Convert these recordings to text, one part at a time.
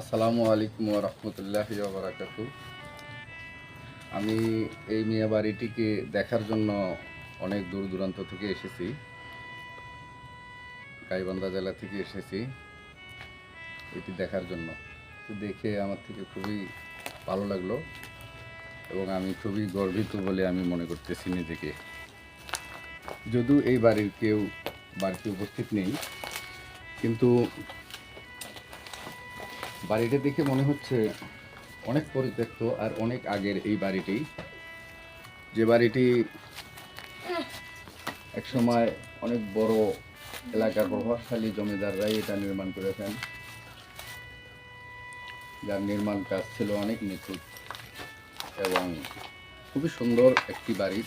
আসসালামু আলাইকুম রহমতুল্লাহ বারাকাতু। আমি এই মিয়া বাড়িটিকে দেখার জন্য অনেক দূর দূরান্ত থেকে এসেছি। গাইবান্ধা জেলা থেকে এসেছি এটি দেখার জন্য। দেখে আমার থেকে খুবই ভালো লাগল এবং আমি খুবই গর্বিত বলে আমি মনে করতেছি নিজেকে। যদিও এই বাড়ির কেউ বাড়িতে উপস্থিত নেই, কিন্তু বাড়িটা দেখে মনে হচ্ছে অনেক পরিত্যক্ত আর অনেক আগের এই বাড়িটি। যে বাড়িটি একসময় অনেক বড় এলাকার প্রভাবশালী জমিদাররাই এটা নির্মাণ করেছেন। যার নির্মাণ কাজ ছিল অনেক নিখুঁত এবং খুবই সুন্দর একটি বাড়ি,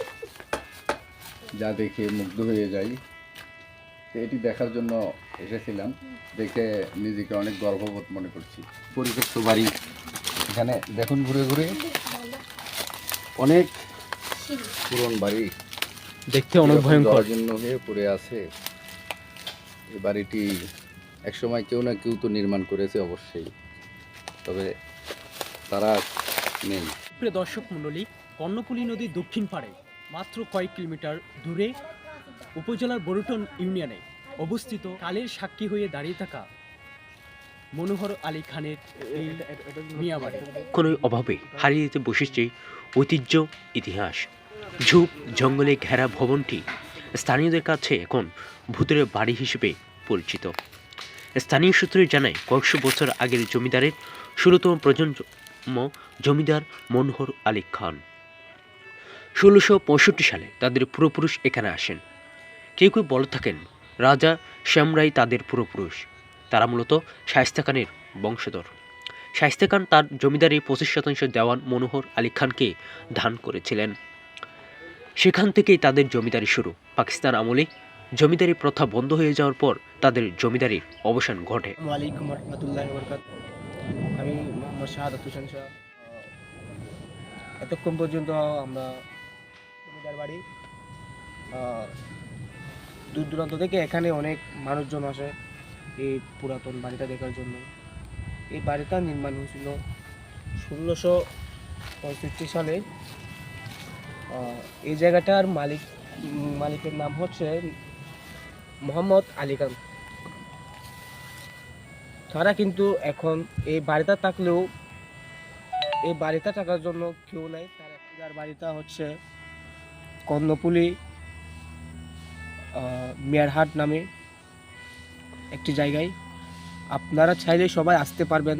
যা দেখে মুগ্ধ হয়ে যাই। তো এটি দেখার জন্য এসেছিলাম। দেখে নিজেকে অনেক গর্ববোধ মনে করছি। পরিত্যক্ত বাড়ি। এখানে দেখুন ঘুরে ঘুরে অনেক পুরন বাড়ি। দেখতে অনেক ভয়ঙ্কর। জন্য হয়ে পড়ে আছে। এই বাড়িটি একসময় কেউ না কেউ তো নির্মাণ করেছে অবশ্যই। তবে তারা নেই। প্রিয় দর্শক মণ্ডলী কর্ণফুলী নদীর দক্ষিণ পাড়ে মাত্র কয়েক কিলোমিটার দূরে উপজেলার বরুটন ইউনিয়নে অবস্থিত কালের সাক্ষী হয়ে দাঁড়িয়ে থাকা মনোহর আলী খানের কোনো অভাবে হারিয়ে যেতে বসেছে ঐতিহ্য, ইতিহাস। ঝুপ, জঙ্গলে ঘেরা ভবনটি স্থানীয়দের কাছে এখন ভূতের বাড়ি হিসেবে পরিচিত। স্থানীয় সূত্রে জানায়, কয়েকশো বছর আগের জমিদারের ষোলোতম প্রজন্ম জমিদার মনোহর আলী খান। ষোলোশো সালে তাদের পূর্বপুরুষ এখানে আসেন। কেউ কেউ বলে থাকেন, রাজা শ্যামরাই তাদের পূর্বপুরুষ তারা মূলত শায়েস্তা খানের বংশধর। শায়েস্তা খান তার জমিদারি পঁচিশ শতাংশ দেওয়ান মনোহর আলী খানকে দান করেছিলেন। সেখান থেকেই তাদের জমিদারি শুরু। পাকিস্তান আমলে জমিদারি প্রথা বন্ধ হয়ে যাওয়ার পর তাদের জমিদারির অবসান ঘটে। আমি এতক্ষণ পর্যন্ত আমরা জমিদার বাড়ি দূর দূরান্ত থেকে এখানে অনেক মানুষজন আসে এই পুরাতন বাড়িটা দেখার জন্য। এই বাড়িটা নির্মাণ হয়েছিল ষোলোশো পঁয়ষট্টি সালে। এই জায়গাটার মালিক, মালিকের নাম হচ্ছে মোহাম্মদ আলী খান। তারা কিন্তু এখন এই বাড়িটা থাকলেও, এই বাড়িটা থাকার জন্য কেউ নাই। তার বাড়িটা হচ্ছে কর্ণপুলি মিয়ারহাট নামে একটি জায়গায়। আপনারা চাইলে সবাই আসতে পারবেন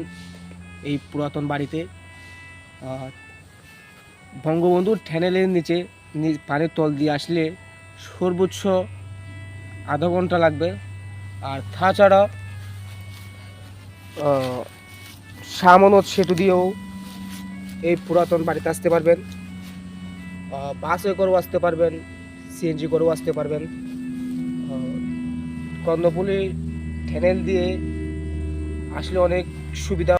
এই পুরাতন বাড়িতে। বঙ্গবন্ধুর ঠ্যানেলের নিচে পানির তল দিয়ে আসলে সর্বোচ্চ আধা ঘণ্টা লাগবে। আর তাছাড়া সামনত সেতু দিয়েও এই পুরাতন বাড়িতে আসতে পারবেন। বাসে করেও আসতে পারবেন, সিএনজি করেও আসতে পারবেন। কর্ণফুলি ঠ্যানেল দিয়ে আসলে অনেক সুবিধা